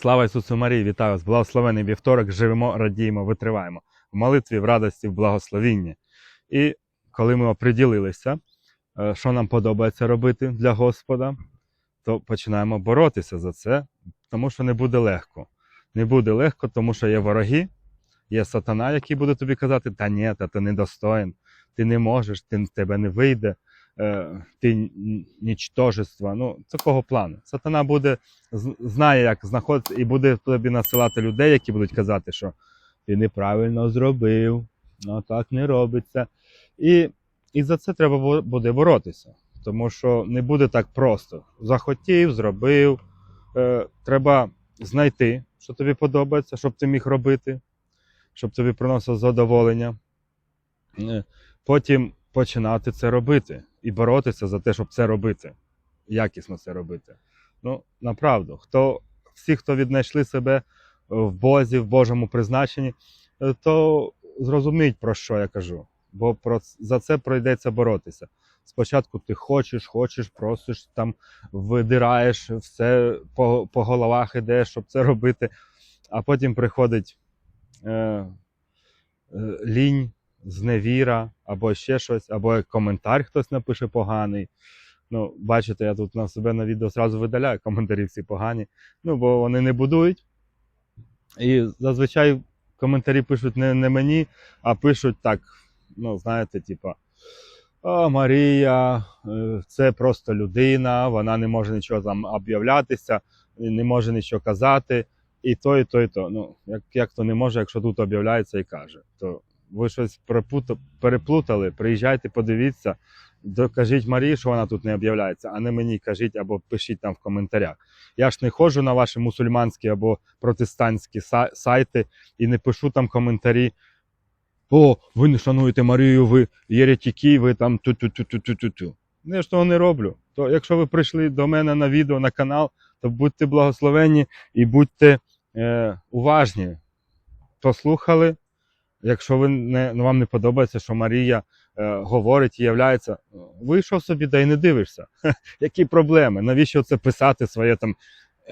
Слава Ісусу Марії, вітаю вас! Благословений вівторок, живемо, радіємо, витриваємо в молитві, в радості, в благословінні. І коли ми оприділилися, е, що нам подобається робити для Господа, то починаємо боротися за це, тому що не буде легко. Не буде легко, тому що є вороги, є сатана, який буде тобі казати, та ні, та ти недостоїн, ти не можеш, ти, тебе не вийде, ти н- нічтожество. Ну, такого плану. Сатана буде знає, як знаходити, і буде тобі насилати людей, які будуть казати, що ти неправильно зробив, ну так не робиться. І, і за це треба буде боротися. Тому що не буде так просто. Захотів, зробив. Е, треба знайти, що тобі подобається, щоб ти міг робити, щоб тобі приносило задоволення. Е, Потім починати це робити і боротися за те, щоб це робити, якісно це робити. Ну, направду, хто, всі, хто віднайшли себе в Бозі, в Божому призначенні, е, то зрозуміють, про що я кажу. Бо про, за це пройдеться боротися. Спочатку ти хочеш, хочеш, просиш, там видираєш, все по, по головах ідеш, щоб це робити, а потім приходить е, е, лінь, зневіра, або ще щось, або коментар хтось напише поганий. Ну, бачите, я тут на себе на відео зразу видаляю коментарі всі погані. Ну, бо вони не будують. І зазвичай коментарі пишуть не, не мені, а пишуть так, ну, знаєте, типа. О, Марія, е, це просто людина, вона не може нічого там об'являтися, не може нічого казати, і то, і то, і то. Ну, як, як то не може, якщо тут об'являється і каже. То ви щось переплутали, приїжджайте, подивіться, докажіть Марії, що вона тут не об'являється, а не мені кажіть або пишіть там в коментарях. Я ж не ходжу на ваші мусульманські або протестантські сайти і не пишу там коментарі. О, ви не шануєте Марію, ви єретики, ви там ту-ту-ту-ту-ту-ту. Ну, Я ж того не роблю. То якщо ви прийшли до мене на відео, на канал, то будьте благословенні і будьте е, уважні. Послухали. Якщо ви не, ну, вам не подобається, що Марія е, говорить і являється, вийшов собі, да й не дивишся. Які проблеми? Навіщо це писати своє там?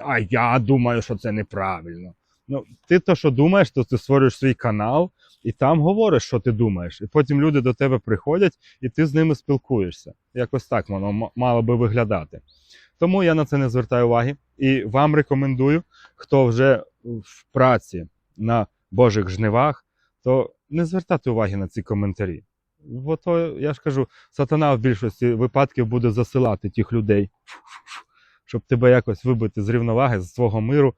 А я думаю, що це неправильно. Ну, ти то, що думаєш, то ти створюєш свій канал і там говориш, що ти думаєш. І потім люди до тебе приходять, і ти з ними спілкуєшся. Якось так воно мало би виглядати. Тому я на це не звертаю уваги. І вам рекомендую, хто вже в праці на Божих жнивах, то не звертати уваги на ці коментарі. Бо то, я ж кажу, сатана в більшості випадків буде засилати тих людей, щоб тебе якось вибити з рівноваги, з свого миру.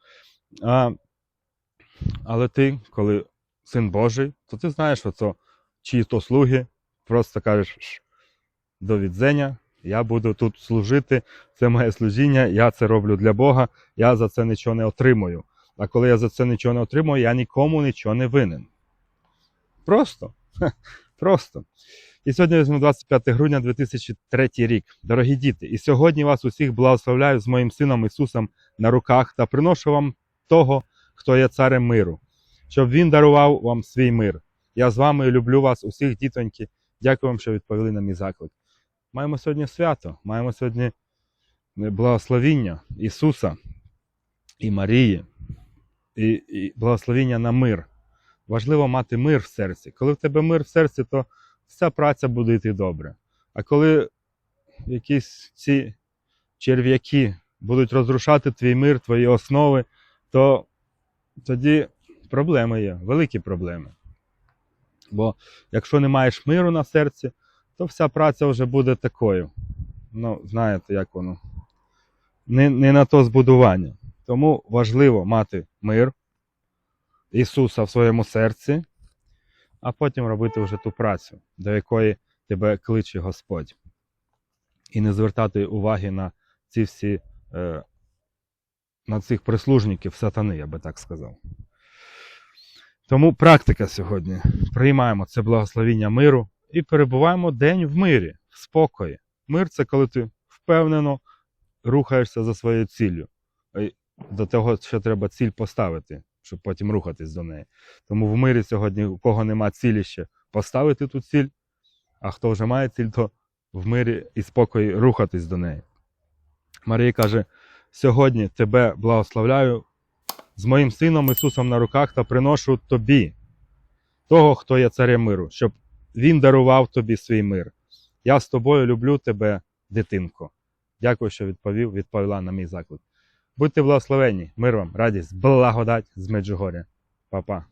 А, але ти, коли син Божий, то ти знаєш, що це чиї то слуги, просто кажеш «Ш, до відзення, я буду тут служити, це моє служіння, я це роблю для Бога, я за це нічого не отримую. А коли я за це нічого не отримую, я нікому нічого не винен. Просто. Просто. І сьогодні візьму 25 грудня 2003 рік. Дорогі діти, і сьогодні вас усіх благословляю з моїм сином Ісусом на руках та приношу вам того, хто є царем миру, щоб він дарував вам свій мир. Я з вами люблю вас, усіх дітоньки. Дякую вам, що відповіли на мій заклик. Маємо сьогодні свято, маємо сьогодні благословіння Ісуса і Марії, і, і благословіння на мир. Важливо мати мир в серці. Коли в тебе мир в серці, то вся праця буде йти добре. А коли якісь ці черв'яки будуть розрушати твій мир, твої основи, то тоді проблеми є, великі проблеми. Бо якщо не маєш миру на серці, то вся праця вже буде такою. Ну, знаєте, як воно. Не, не на то збудування. Тому важливо мати мир Ісуса в своєму серці, а потім робити вже ту працю, до якої тебе кличе Господь. І не звертати уваги на ці всі, е, на цих прислужників сатани, я би так сказав. Тому практика сьогодні. Приймаємо це благословіння миру і перебуваємо день в мирі, в спокої. Мир це коли ти впевнено рухаєшся за своєю ціллю. До того, що треба ціль поставити, щоб потім рухатись до неї. Тому в мирі сьогодні, у кого нема цілі ще поставити ту ціль, а хто вже має ціль, то в мирі і спокої рухатись до неї. Марія каже: сьогодні тебе благословляю з моїм сином Ісусом на руках та приношу тобі, того, хто є царем миру, щоб він дарував тобі свій мир. Я з тобою люблю тебе, дитинко. Дякую, що відповів, відповіла на мій заклик. Будьте благословені, мир вам, радість, благодать з Меджугоря. Па-па.